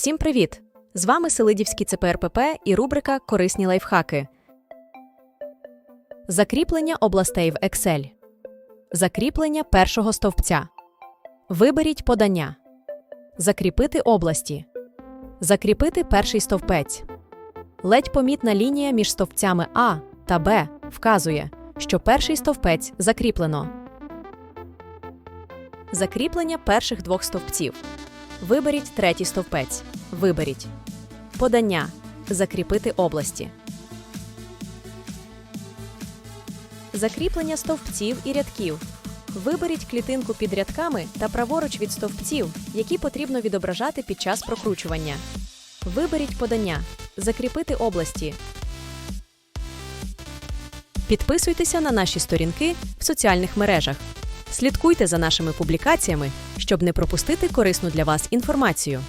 Всім привіт! З вами Селидівський ЦПРПП і рубрика Корисні лайфхаки. Закріплення областей в Excel. Закріплення першого стовпця. Виберіть подання. Закріпити області. Закріпити перший стовпець. Ледь помітна лінія між стовпцями А та Б вказує, що перший стовпець закріплено. Закріплення перших двох стовпців. Виберіть третій стовпець. Виберіть. Подання. Закріпити області. Закріплення стовпців і рядків. Виберіть клітинку під рядками та праворуч від стовпців, які потрібно відображати під час прокручування. Виберіть подання. Закріпити області. Підписуйтеся на наші сторінки в соціальних мережах. Слідкуйте за нашими публікаціями, щоб не пропустити корисну для вас інформацію.